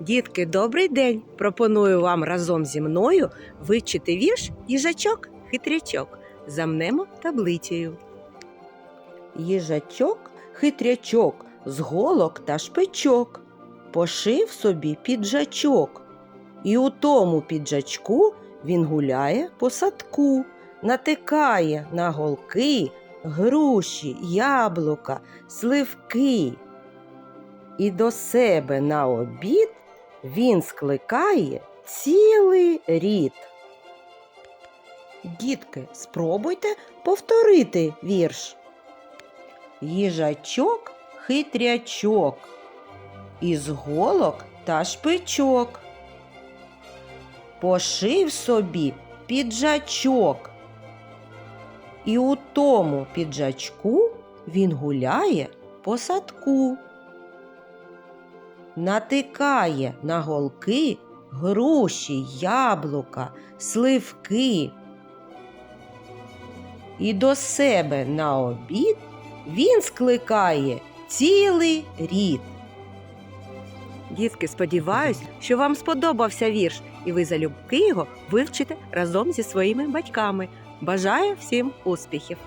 Дітки, добрий день! Пропоную вам разом зі мною вивчити вірш їжачок хитрячок. Замнемо таблицею. Їжачок хитрячок з голок та шпичок. Пошив собі піджачок. І у тому піджачку він гуляє по садку, натикає на голки, груші, яблука, сливки. І до себе на обід він скликає цілий рід. Дітки, спробуйте повторити вірш. Їжачок хитрячок, із голок та шпичок. Пошив собі піджачок. І у тому піджачку він гуляє по садку натикає на голки груші, яблука, сливки. І до себе на обід він скликає цілий рід. Дітки, сподіваюсь, що вам сподобався вірш, і ви залюбки його вивчите разом зі своїми батьками. Бажаю всім успіхів!